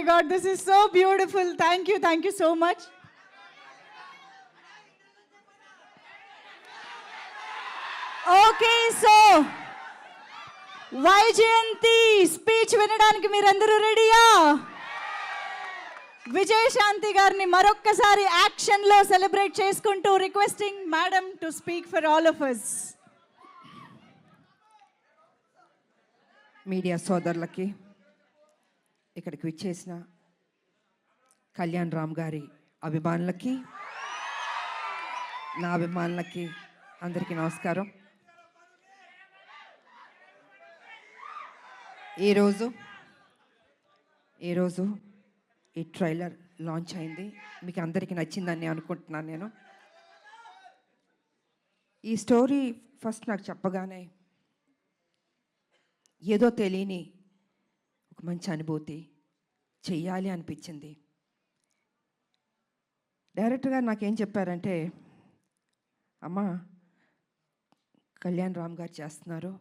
My god this is so beautiful. Thank you thank you so much okay so Vyjayanthi speech వినడానికి మీరందరూ రెడీయా విజయశాంతి గారిని మరొక్కసారి యాక్షన్లో సెలబ్రేట్ చేసుకుంటూ requesting madam to speak for all of us media సోదరులకి ఇక్కడికి విచ్చేసిన కళ్యాణ్ రామ్ గారి అభిమానులకి నా అభిమానులకి అందరికీ నమస్కారం. ఈరోజు ఈరోజు ఈ ట్రైలర్ లాంచ్ అయింది. మీకు అందరికీ నచ్చిందని అనుకుంటున్నాను నేను. ఈ స్టోరీ ఫస్ట్ నాకు చెప్పగానే ఏదో తెలియని మంచి అనుభూతి చెయ్యాలి అనిపించింది. డైరెక్ట్గా నాకేం చెప్పారంటే అమ్మ కళ్యాణ్ రామ్ గారు చేస్తున్నారు.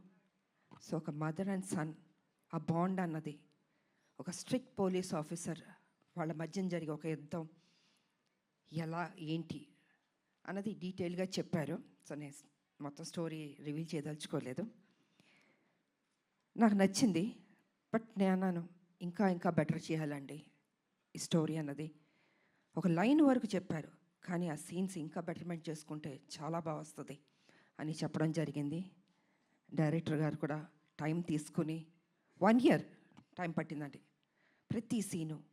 సో ఒక మదర్ అండ్ సన్ ఆ బాండ్ అన్నది. ఒక స్ట్రిక్ట్ పోలీస్ ఆఫీసర్ వాళ్ళ మధ్యన జరిగే ఒక యుద్ధం. ఎలా ఏంటి? అన్నది డీటెయిల్గా చెప్పారు. సో నేను మొత్తం స్టోరీ రివీల్ చేయదలుచుకోలేదు. నాకు నచ్చింది. బట్ నేను అన్నాను ఇంకా ఇంకా బెటర్ చేయాలండి. ఈ స్టోరీ అన్నది. ఒక లైన్ వరకు చెప్పారు కానీ ఆ సీన్స్ ఇంకా బెటర్మెంట్ చేసుకుంటే చాలా బాగా వస్తుంది అని చెప్పడం జరిగింది. డైరెక్టర్ గారు కూడా టైం తీసుకుని వన్ ఇయర్ టైం పట్టిందండి. ప్రతి సీను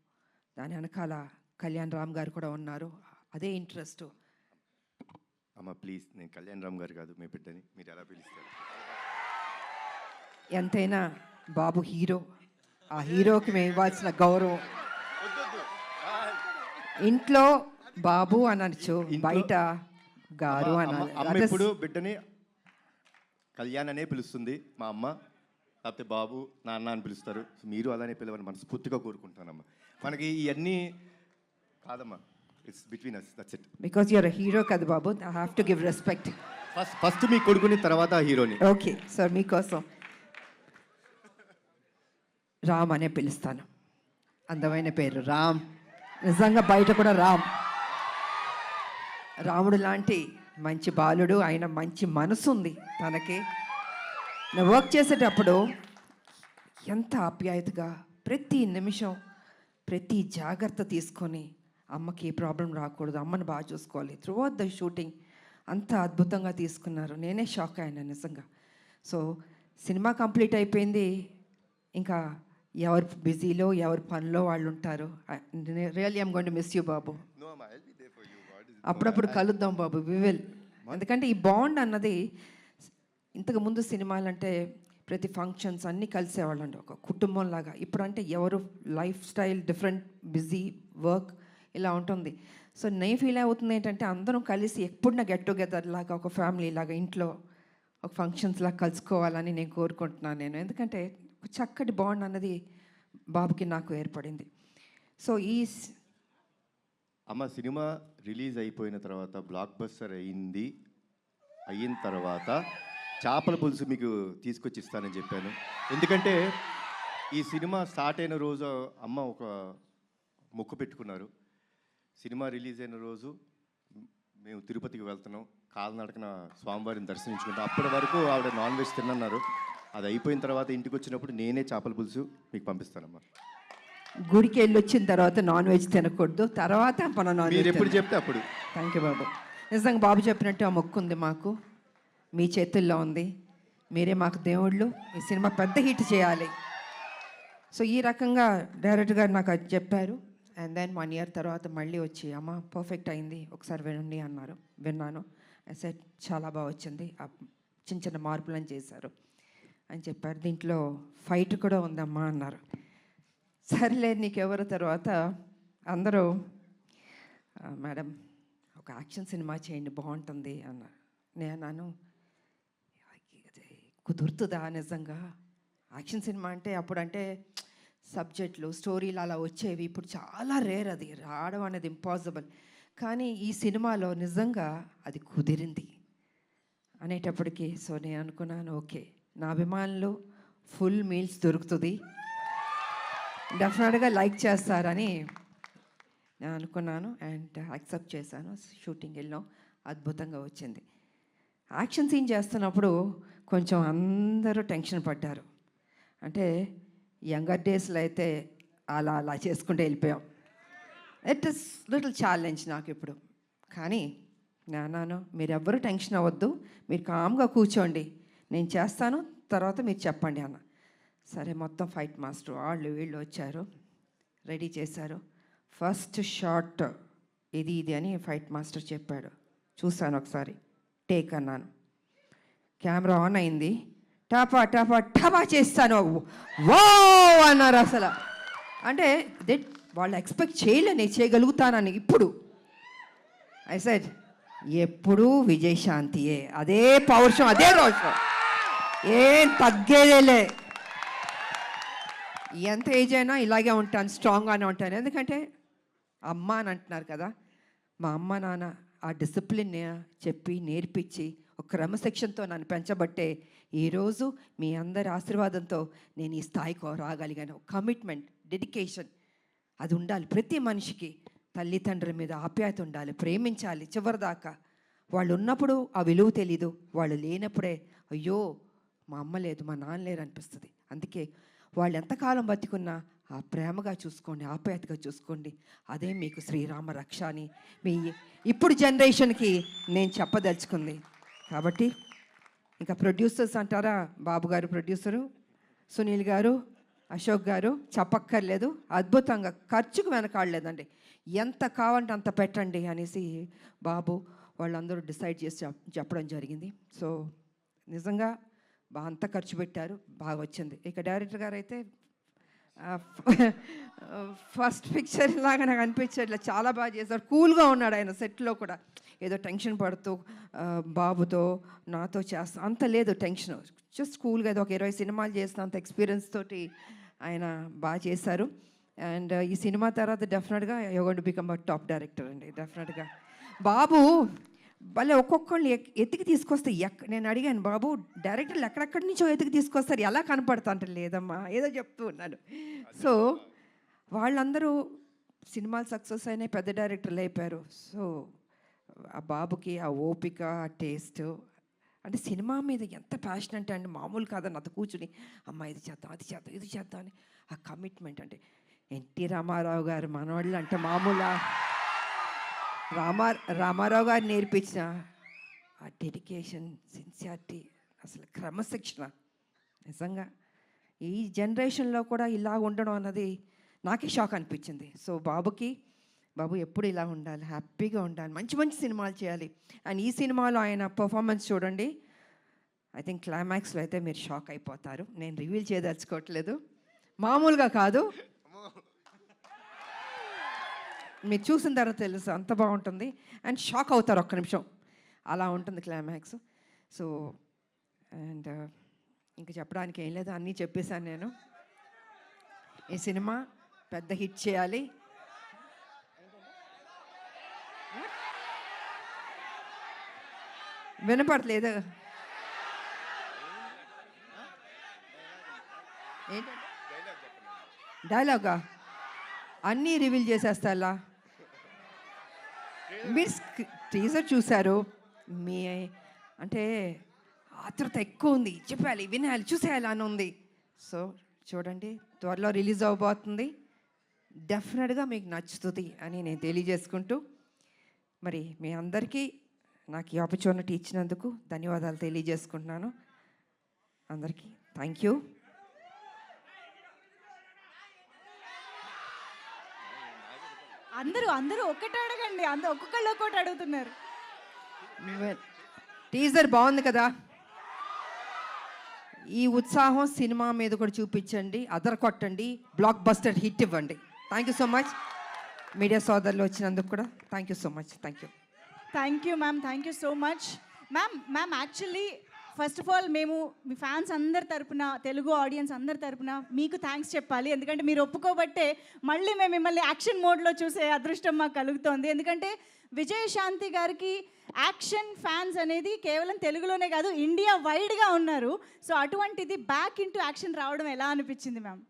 దాని వెనకాల కళ్యాణ్ రామ్ గారు కూడా ఉన్నారు అదే ఇంట్రెస్ట్. అమ్మ ప్లీజ్ నేను కళ్యాణ్ రామ్ గారు కాదు మీ బిడ్డని. మీరు ఎలా పిలుస్తారు? ఎంతైనా బాబు హీరో. ఆ హీరోకి మేము ఇవ్వాల్సిన గౌరవం. ఇంట్లో బాబు అనొచ్చు బయట గారు is- ఇప్పుడు బిడ్డని కళ్యాణ్ అనే పిలుస్తుంది మా అమ్మ. లేకపోతే బాబు నాన్న అని పిలుస్తారు. మీరు అలానే పిలవని మనస్ఫూర్తిగా కోరుకుంటానమ్మా మనకి ఇవన్నీ కాదమ్మా. It's between us that's it because your hero కదా బాబు. I have to give respect first first మీ కొడుకుని తర్వాత హీరోని. ఓకే సార్ మీకోసం. రామ్ అనే పిలుస్తాను. అందమైన పేరు రామ్. నిజంగా బయట కూడా రామ్. రాముడు లాంటి మంచి బాలుడు ఆయన మంచి మనసు ఉంది తనకి. నేను వర్క్ చేసేటప్పుడు ఎంత ఆప్యాయతగా ప్రతి నిమిషం ప్రతి జాగ్రత్త తీసుకొని అమ్మకి ఏ ప్రాబ్లం రాకూడదు అమ్మని బాగా చూసుకోవాలి. త్రూ అవుట్ ద షూటింగ్ అంత అద్భుతంగా తీసుకున్నారు. నేనే షాక్ అయినా నిజంగా. సో సినిమా కంప్లీట్ అయిపోయింది. ఇంకా ఎవరు బిజీలో ఎవరి పనిలో వాళ్ళు ఉంటారు really I'm going to miss you బాబు. అప్పుడప్పుడు కలుద్దాం బాబు. వివిల్ ఎందుకంటే ఈ బాండ్ అన్నది ఇంతకు ముందు సినిమాలంటే ప్రతి ఫంక్షన్స్ అన్నీ కలిసేవాళ్ళండి ఒక కుటుంబం లాగా ఇప్పుడంటే ఎవరు lifestyle different busy work ఇలా ఉంటుంది. సో నేను ఫీల్ అవుతుంది ఏంటంటే అందరం కలిసి ఎప్పుడున్న గెట్ టుగెదర్ లాగా ఒక ఫ్యామిలీ లాగా ఇంట్లో ఒక ఫంక్షన్స్ లాగా కలుసుకోవాలని నేను కోరుకుంటున్నాను నేను. ఎందుకంటే ఒక చక్కటి బాండ్ అన్నది బాబుకి నాకు ఏర్పడింది. సో ఈ అమ్మ సినిమా రిలీజ్ అయిపోయిన తర్వాత బ్లాక్ బస్టర్ అయింది అయిన తర్వాత చేపల పులుసు మీకు తీసుకొచ్చి ఇస్తానని చెప్పాను. ఎందుకంటే ఈ సినిమా స్టార్ట్ అయిన రోజు అమ్మ ఒక మొక్కు పెట్టుకున్నారు. సినిమా రిలీజ్ అయిన రోజు మేము తిరుపతికి వెళ్తున్నాం. కాలినడకన స్వామివారిని దర్శించుకుంటాం. అప్పటి వరకు ఆవిడ నాన్ వెజ్ తిన్నన్నారు అది అయిపోయిన తర్వాత ఇంటికి వచ్చినప్పుడు నేనే చేపల పులుసు మీకు పంపిస్తానమ్మా. గుడికి వెళ్ళి వచ్చిన తర్వాత నాన్ వెజ్ తినకూడదు తర్వాత మన నాన్ మీరు వెజ్ ఎప్పుడు చెప్తే అప్పుడు. థ్యాంక్ యూ బాబు. నిజంగా బాబు చెప్పినట్టు ఆ మొక్కు ఉంది మాకు. మీ చేతుల్లో ఉంది. మీరే మాకు దేవుళ్ళు. ఈ సినిమా పెద్ద హిట్ చేయాలి. సో ఈ రకంగా డైరెక్టర్ గారు నాకు అది చెప్పారు. అండ్ దెన్ వన్ ఇయర్ తర్వాత మళ్ళీ వచ్చి అమ్మ పర్ఫెక్ట్ అయింది. ఒకసారి వినండి అన్నారు. విన్నాను. సెట్ చాలా బాగా వచ్చింది. చిన్న చిన్న మార్పులను చేశారు. అని చెప్పారు. దీంట్లో ఫైట్ కూడా ఉందమ్మా అన్నారు. సర్లే నీకెవరు తర్వాత? అందరూ మేడం ఒక యాక్షన్ సినిమా చేయండి బాగుంటుంది అన్నారు. నేను కుదురుతుందా నిజంగా? యాక్షన్ సినిమా అంటే అప్పుడంటే సబ్జెక్టులు స్టోరీలు అలా వచ్చేవి. ఇప్పుడు చాలా రేర్ అది రావడం అనేది ఇంపాసిబుల్. కానీ ఈ సినిమాలో నిజంగా అది కుదిరింది అనేటప్పటికీ సో నేను అనుకున్నాను ఓకే నా అభిమానులు ఫుల్ మీల్స్ దొరుకుతుంది. డెఫినెట్గా లైక్ చేస్తారని నేను అనుకున్నాను అండ్ యాక్సెప్ట్ చేశాను. షూటింగ్ వెళ్ళాం అద్భుతంగా వచ్చింది. యాక్షన్ సీన్ చేస్తున్నప్పుడు కొంచెం అందరూ టెన్షన్ పడ్డారు. అంటే యంగర్ డేస్లో అయితే అలా అలా చేసుకుంటూ వెళ్ళిపోయాం. ఇట్ ఇస్ లిటిల్ ఛాలెంజ్ నాకు ఇప్పుడు. కానీ నాన్నాను మీరెవ్వరూ టెన్షన్ అవ్వద్దు. మీరు కామ్గా కూర్చోండి. నేను చేస్తాను తర్వాత మీరు చెప్పండి అన్న. సరే మొత్తం ఫైట్ మాస్టర్ వాళ్ళు వీళ్ళు వచ్చారు. రెడీ చేశారు. ఫస్ట్ షాట్ ఇది ఇది అని ఫైట్ మాస్టర్ చెప్పాడు. చూశాను ఒకసారి. టేక్ అన్నాను. కెమెరా ఆన్ అయింది. టాపా టాపా టపా చేస్తాను. వా అన్నారు అసలు. అంటే దే వాళ్ళు ఎక్స్పెక్ట్ చేయలే నేను చేయగలుగుతానని ఇప్పుడు. ఐ సెడ్ ఎప్పుడూ విజయశాంతియే. అదే పౌరుషం అదే రోజు ఏం తగ్గేదేలే. ఎంత ఏజ్ అయినా ఇలాగే ఉంటాను స్ట్రాంగ్గానే ఉంటాను. ఎందుకంటే అమ్మ అని అంటున్నారు కదా మా అమ్మ నాన్న ఆ డిసిప్లిన్ చెప్పి నేర్పించి ఒక క్రమశిక్షణతో నన్ను పెంచబట్టే ఈరోజు మీ అందరి ఆశీర్వాదంతో నేను ఈ స్థాయికి రాగలిగాను. కమిట్మెంట్ డెడికేషన్ అది ఉండాలి. ప్రతి మనిషికి తల్లిదండ్రుల మీద ఆప్యాయత ఉండాలి ప్రేమించాలి. చివరిదాకా వాళ్ళు ఉన్నప్పుడు ఆ విలువ తెలీదు వాళ్ళు లేనప్పుడే అయ్యో మా అమ్మ లేదు మా నాన్న లేరు అనిపిస్తుంది. అందుకే వాళ్ళు ఎంతకాలం బతికున్నా ఆ ప్రేమగా చూసుకోండి ఆప్యాయతగా చూసుకోండి. అదే మీకు శ్రీరామ రక్ష అని మీ ఇప్పుడు జనరేషన్కి నేను చెప్పదలుచుకుంది. కాబట్టి ఇంకా ప్రొడ్యూసర్స్ అంటారా? బాబు గారు ప్రొడ్యూసరు సునీల్ గారు అశోక్ గారు చెప్పక్కర్లేదు. అద్భుతంగా ఖర్చుకు వెనకాడలేదండి. ఎంత కావాలంటే అంత పెట్టండి అనేసి బాబు వాళ్ళందరూ డిసైడ్ చేసి చెప్పడం జరిగింది. సో నిజంగా బాగా అంత ఖర్చు పెట్టారు. బాగా వచ్చింది. ఇక డైరెక్టర్ గారు అయితే ఫస్ట్ పిక్చర్ లాగా నాకు అనిపించట్లేదు. చాలా బాగా చేశారు. కూల్గా ఉన్నాడు ఆయన సెట్లో కూడా. ఏదో టెన్షన్ పడుతూ బాబుతో నాతో చేస్తా అంత లేదు టెన్షన్. జస్ట్ కూల్గా ఏదో ఒక ఇరవై సినిమాలు చేసిన అంత ఎక్స్పీరియన్స్ తోటి ఆయన బాగా చేశారు. అండ్ ఈ సినిమా తర్వాత డెఫినెట్గా you gonna become a top director అండి. డెఫినెట్గా. బాబు భలే ఒక్కొక్కళ్ళు ఎత్తికి తీసుకొస్తే ఎక్ నేను అడిగాను బాబు డైరెక్టర్లు ఎక్కడెక్కడి నుంచో ఎత్తికి తీసుకొస్తారు? ఎలా కనపడతా అంటే లేదమ్మా ఏదో చెప్తూ ఉన్నాను. సో వాళ్ళందరూ సినిమాలు సక్సెస్ అయినాయి పెద్ద డైరెక్టర్లు అయిపోయారు. సో ఆ బాబుకి ఆ ఓపిక ఆ టేస్ట్ అంటే సినిమా మీద ఎంత ప్యాషన్ అంటే అండి మామూలు కాదని అత కూర్చుని అమ్మ ఇది చేద్దాం అది చేద్దాం ఇది చేద్దాం అని. ఆ కమిట్మెంట్ అంటే ఎన్టీ రామారావు గారు మనవాళ్ళు అంటే మామూలా రామా రామారావు గారు నేర్పించిన ఆ డెడికేషన్ సిన్సియారిటీ అసలు క్రమశిక్షణ. నిజంగా ఈ జనరేషన్లో కూడా ఇలా ఉండడం అన్నది నాకే షాక్ అనిపించింది. సో బాబుకి బాబు ఎప్పుడు ఇలా ఉండాలి హ్యాపీగా ఉండాలి మంచి మంచి సినిమాలు చేయాలి. అండ్ ఈ సినిమాలో ఆయన పర్ఫార్మెన్స్ చూడండి. ఐ థింక్ క్లైమాక్స్లో అయితే మీరు షాక్ అయిపోతారు. నేను రివీల్ చేయదలుచుకోవట్లేదు. మామూలుగా కాదు. మీరు చూసిన తర్వాత తెలుసు అంత బాగుంటుంది. అండ్ షాక్ అవుతారు ఒక్క నిమిషం. అలా ఉంటుంది క్లైమాక్స్ సో అండ్ ఇంకా చెప్పడానికి ఏం లేదు అన్నీ చెప్పేశాను నేను. ఈ సినిమా పెద్ద హిట్ చేయాలి. వినపడలేదు ఏంటంటే డైలాగా అన్నీ రివీల్ చేసేస్తా మీరు టీజర్ చూశారు? మీ అంటే ఆతృత ఎక్కువ ఉంది. చెప్పాలి వినాలి చూసేయాలి అని ఉంది. సో చూడండి త్వరలో రిలీజ్ అవబోతుంది. డెఫినెట్గా మీకు నచ్చుతుంది అని నేను తెలియజేసుకుంటూ మరి మీ అందరికీ నాకు ఈ ఆపర్చునిటీ ఇచ్చినందుకు ధన్యవాదాలు తెలియజేసుకుంటున్నాను. అందరికీ థ్యాంక్ యూ. అందరూ అందరూ ఒక్కటి అడగండి. అందరూ ఒక్కొక్కళ్ళు ఒక్కొక్కటి అడుగుతున్నారు. టీజర్ బాగుంది కదా. ఈ ఉత్సాహం సినిమా మీద కూడా చూపించండి అదర్ కొట్టండి బ్లాక్ బస్టర్ హిట్ ఇవ్వండి. Thank you so much media సోదరులు వచ్చినందుకు కూడా thank you so much thank you thank you ma'am thank you so much ma'am ma'am actually first of all మేము మీ ఫ్యాన్స్ అందరి తరపున తెలుగు ఆడియన్స్ అందరి తరపున మీకు థ్యాంక్స్ చెప్పాలి. ఎందుకంటే మీరు ఒప్పుకోబట్టే మళ్ళీ మేము మిమ్మల్ని యాక్షన్ మోడ్లో చూసే అదృష్టం మాకు కలుగుతోంది. ఎందుకంటే విజయశాంతి గారికి యాక్షన్ ఫ్యాన్స్ అనేది కేవలం తెలుగులోనే కాదు ఇండియా వైడ్గా ఉన్నారు. సో అటువంటిది బ్యాక్ ఇంటూ యాక్షన్ రావడం ఎలా అనిపించింది మ్యామ్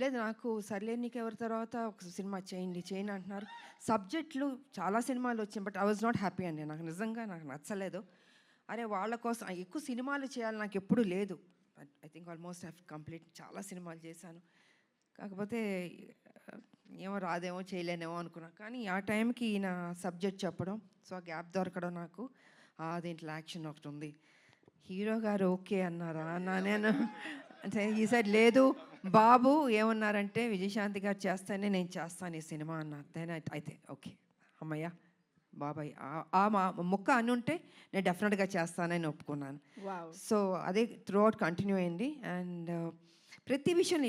లేదు నాకు సర్లే నీకు ఎవరి తర్వాత ఒక సినిమా చేయండి చేయండి అంటున్నారు. సబ్జెక్టులు చాలా సినిమాలు వచ్చాయి but I was not happy అండి. నాకు నిజంగా నాకు నచ్చలేదు. అరే వాళ్ళ కోసం ఎక్కువ సినిమాలు చేయాలి నాకు ఎప్పుడూ లేదు. I think almost have complete చాలా సినిమాలు చేశాను. కాకపోతే ఏమో రాదేమో చేయలేనేమో అనుకున్నా. కానీ ఆ టైంకి ఈయన సబ్జెక్ట్ చెప్పడం సో ఆ గ్యాప్ దొరకడం నాకు ఆ, దీంట్లో యాక్షన్ ఒకటి ఉంది. హీరో గారు ఓకే అన్నారా? అన్నా నేను అంటే ఈ సైడ్ లేదు. బాబు ఏమన్నారంటే విజయశాంతి గారు చేస్తానే నేను చేస్తాను ఈ సినిమా అన్నారు అయితే ఓకే అమ్మయ్యా. బాబాయ్ ఆ- మా ముక్క అని ఉంటే నేను డెఫినెట్గా చేస్తానని ఒప్పుకున్నాను. సో అదే త్రూ అవుట్ కంటిన్యూ అయింది అండ్ ప్రతి విషయం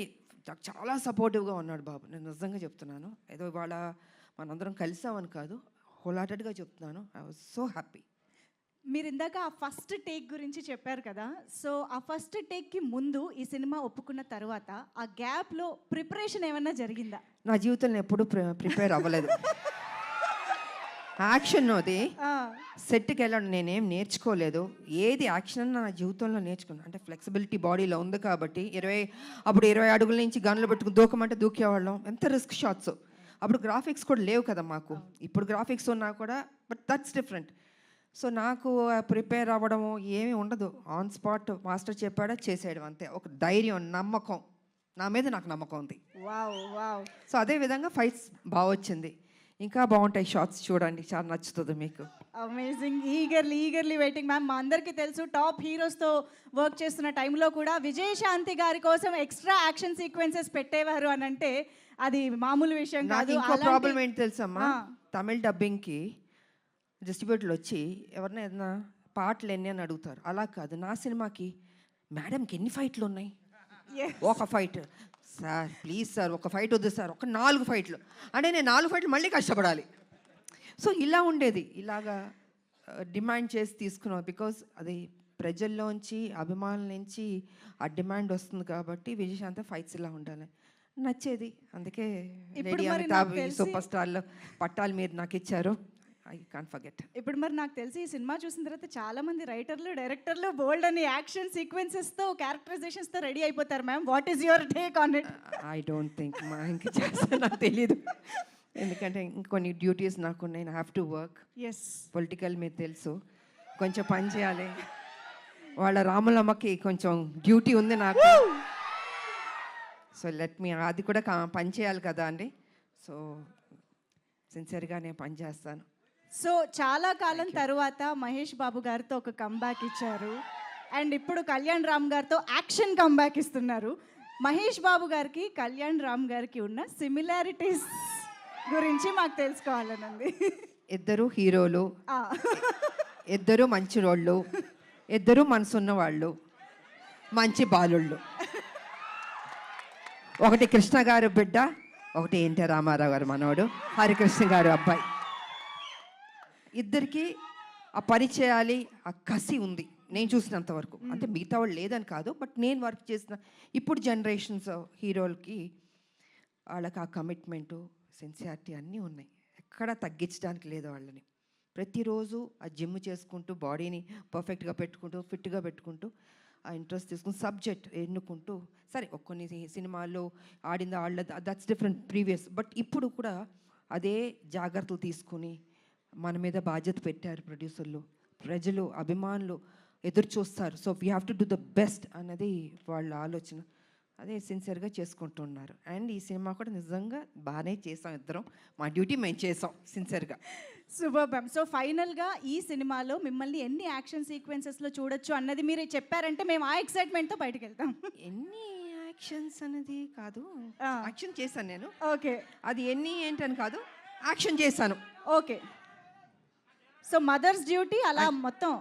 నాకు చాలా సపోర్టివ్గా ఉన్నాడు బాబు. నేను నిజంగా చెప్తున్నాను. ఏదో ఇవాళ మనందరం కలిసామని కాదు హోలాటెడ్గా చెప్తున్నాను. ఐ వాజ్ సో హ్యాపీ మీరు ఇందాక ఆ ఫస్ట్ టేక్ గురించి చెప్పారు కదా. సో ఆ ఫస్ట్ టేక్కి ముందు ఈ సినిమా ఒప్పుకున్న తర్వాత ఆ గ్యాప్లో ప్రిపరేషన్ ఏమన్నా జరిగిందా? నా జీవితంలో ఎప్పుడూ ప్రిపేర్ అవ్వలేదు. యాక్షన్ అది. సెట్కి వెళ్ళడం నేనేం నేర్చుకోలేదు. ఏది యాక్షన్ అన్న నా జీవితంలో నేర్చుకున్నాను అంటే ఫ్లెక్సిబిలిటీ బాడీలో ఉంది కాబట్టి ఇరవై అప్పుడు ఇరవై అడుగుల నుంచి గన్లు పెట్టుకుని దూకమంటే దూకేవాళ్ళం. ఎంత రిస్క్ షాట్స్. అప్పుడు గ్రాఫిక్స్ కూడా లేవు కదా మాకు. ఇప్పుడు గ్రాఫిక్స్ ఉన్నా కూడా బట్ దట్స్ డిఫరెంట్. సో నాకు ప్రిపేర్ అవ్వడము ఏమీ ఉండదు. ఆన్ స్పాట్ మాస్టర్ చెప్పాడా? చేసేయడం అంతే. ఒక ధైర్యం నమ్మకం. నా మీద నాకు నమ్మకం ఉంది. Wow wow. సో అదే విధంగా ఫైట్స్ బాగా వచ్చింది ఇంకా బాగుంటాయి షార్ట్స్ చూడండి. చాలా నచ్చుతుంది మీకు. Amazing eagerly eagerly waiting ma'am మా అందరికీ తెలుసు టాప్ హీరోస్తో వర్క్ చేస్తున్న టైంలో కూడా విజయశాంతి గారి కోసం ఎక్స్ట్రా యాక్షన్ సీక్వెన్సెస్ పెట్టేవారు అని అంటే అది మామూలు విషయం కాదు. ఇంకో ప్రాబ్లం ఏంటి తెలుసమ్మా. తమిళ డబ్బింగ్కి డిస్ట్రిబ్యూటర్లు వచ్చి ఎవరిని ఏదైనా పాటలు ఎన్ని అని అడుగుతారు. అలా కాదు. నా సినిమాకి మేడంకి ఎన్ని ఫైట్లు ఉన్నాయి. ఒక ఫైట్ సార్ ప్లీజ్ సార్ ఒక ఫైట్ వద్దు సార్ ఒక నాలుగు ఫైట్లు అంటే నేను నాలుగు ఫైట్లు మళ్ళీ కష్టపడాలి. సో ఇలా ఉండేది. ఇలాగా డిమాండ్ చేసి తీసుకున్నాం. బికాజ్ అది ప్రజల్లోంచి అభిమానుల నుంచి ఆ డిమాండ్ వస్తుంది కాబట్టి విజయశాంత ఫైట్స్ ఇలా ఉండాలి. నచ్చేది. అందుకే సూపర్ స్టార్లో పట్టాలు మీరు నాకు ఇచ్చారు ఐ కాన్ ఫర్గెట్ ఇప్పుడు మరి నాకు తెలిసి ఈ సినిమా చూసిన తర్వాత చాలా మంది రైటర్లు డైరెక్టర్లు బోల్డ్ అని యాక్షన్ సీక్వెన్సెస్తో క్యారెక్టరైజేషన్స్తో రెడీ అయిపోతారు ma'am what is your take on it I don't think మా ఇంకా చేస్తా నాకు తెలియదు ఎందుకంటే ఇంకొన్ని డ్యూటీస్ నాకు నేను have to work as political మీరు తెలుసు. కొంచెం పని చేయాలి. వాళ్ళ రాములమ్మకి కొంచెం డ్యూటీ ఉంది నాకు. సో లెట్ మీ అది కూడా పని చేయాలి కదా అండి. సో సిన్సియర్గా నేను పని చేస్తాను. సో చాలా కాలం తర్వాత మహేష్ బాబు గారితో ఒక కంబ్యాక్ ఇచ్చారు. అండ్ ఇప్పుడు కళ్యాణ్ రామ్ గారితో యాక్షన్ కంబ్యాక్ ఇస్తున్నారు. మహేష్ బాబు గారికి కళ్యాణ్ రామ్ గారికి ఉన్న సిమిలారిటీస్ గురించి మాకు తెలుసుకోవాలని ఉంది ఇద్దరు హీరోలు. ఇద్దరు మంచి రోళ్ళు. ఇద్దరు మనసున్న వాళ్ళు. మంచి బాలుళ్ళు. ఒకటి కృష్ణ గారు బిడ్డ ఒకటి ఎన్టీ రామారావు గారు మనవడు. హరికృష్ణ గారు అబ్బాయి. ఇద్దరికి ఆ పని చేయాలి ఆ కసి ఉంది. నేను చూసినంత వరకు. అంటే మిగతా వాళ్ళు లేదని కాదు బట్ నేను వర్క్ చేసిన ఇప్పుడు జనరేషన్స్ హీరోలకి వాళ్ళకి ఆ కమిట్మెంటు సిన్సియారిటీ అన్నీ ఉన్నాయి. ఎక్కడ తగ్గించడానికి లేదు వాళ్ళని. ప్రతిరోజు ఆ జిమ్ చేసుకుంటూ బాడీని పర్ఫెక్ట్గా పెట్టుకుంటూ ఫిట్గా పెట్టుకుంటూ ఆ ఇంట్రెస్ట్ తీసుకుని సబ్జెక్ట్ ఎన్నుకుంటూ సరే కొన్ని సినిమాల్లో ఆడింది ఆడల దట్స్ డిఫరెంట్ ప్రీవియస్. బట్ ఇప్పుడు కూడా అదే జాగ్రత్తలు తీసుకుని మన మీద బాధ్యత పెట్టారు ప్రొడ్యూసర్లు. ప్రజలు అభిమానులు ఎదురు చూస్తారు. So we have to do the best అన్నది వాళ్ళ ఆలోచన. అదే సిన్సియర్గా చేసుకుంటున్నారు. అండ్ ఈ సినిమా కూడా నిజంగా బాగానే చేసాం ఇద్దరం. మా డ్యూటీ మేము చేసాం సిన్సియర్గా మ్యామ్ సో ఫైనల్గా ఈ సినిమాలో మిమ్మల్ని ఎన్ని యాక్షన్ సీక్వెన్సెస్లో చూడొచ్చు అన్నది మీరు చెప్పారంటే మేము ఆ ఎక్సైట్మెంట్తో బయటకు వెళ్తాం. ఎన్ని యాక్షన్స్ అనేది కాదు. యాక్షన్ చేశాను నేను. ఓకే అది ఎన్ని ఏంటని కాదు. యాక్షన్ చేశాను. ఓకే సో మదర్స్ డ్యూటీ అలా మొత్తం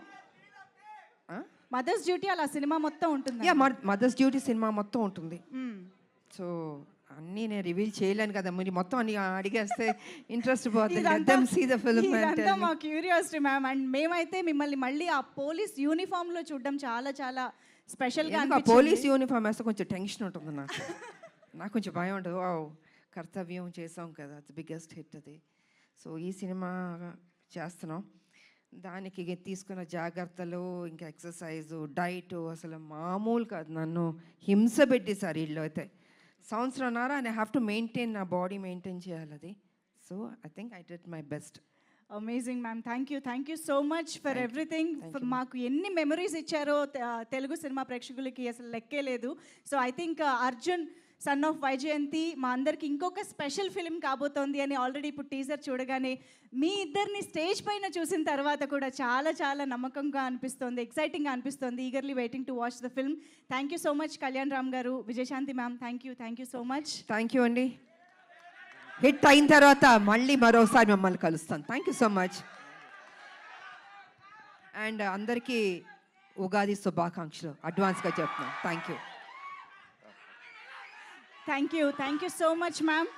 మదర్స్ డ్యూటీ అలా సినిమా మొత్తం ఉంటుంది యా మదర్స్ డ్యూటీ సినిమా మొత్తం ఉంటుంది. సో అన్నీ నేను రివీల్ చేయలేను కదా మీరు మొత్తం అన్ని అడిగేస్తే ఇంట్రెస్ట్ పోతుంది మా క్యూరియాసిటీ మ్యామ్ అండ్ మేమైతే మిమ్మల్ని మళ్ళీ ఆ పోలీస్ యూనిఫామ్లో చూడడం చాలా చాలా స్పెషల్గా ఎందుకు ఆ పోలీస్ యూనిఫామ్ వేస్తే కొంచెం టెన్షన్ ఉంటుంది నాకు. నాకు కొంచెం భయం ఉంటుంది. కర్తవ్యం చేసాం కదా బిగ్గెస్ట్ హిట్ అది. సో ఈ సినిమా చేస్తున్నాం. దానికి తీసుకున్న జాగ్రత్తలు ఇంకా ఎక్సర్సైజు డైట్ అసలు మామూలు కాదు. నన్ను హింస పెట్టేశారు వీళ్ళు అయితే. సంవత్సరంన్నర and I have to maintain నా బాడీ మెయింటైన్ చేయాలి అది. So I think I did my best amazing ma'am thank you thank you so much for everything మాకు ఎన్ని మెమరీస్ ఇచ్చారో తెలుగు సినిమా ప్రేక్షకులకి అసలు లెక్కే లేదు. So I think Arjun son of Vyjayanthi మా అందరికి ఇంకొక స్పెషల్ ఫిలిం కాబోతోంది అని ఆల్రెడీ ఇప్పుడు టీజర్ చూడగానే మీ ఇద్దరిని స్టేజ్ పైన చూసిన తర్వాత కూడా చాలా చాలా నమ్మకంగా అనిపిస్తోంది ఎక్సైటింగ్గా అనిపిస్తోంది eagerly waiting to watch the film thank you so much Kalyan Ram గారు Vijayashanti ma'am thank you thank you so much thank you అండి హిట్ అయిన తర్వాత మళ్ళీ మరోసారి మిమ్మల్ని కలుస్తాను. Thank you so much and అందరికీ ఉగాది శుభాకాంక్షలు. అడ్వాన్స్గా చెప్తున్నాను. Thank you thank you thank you so much ma'am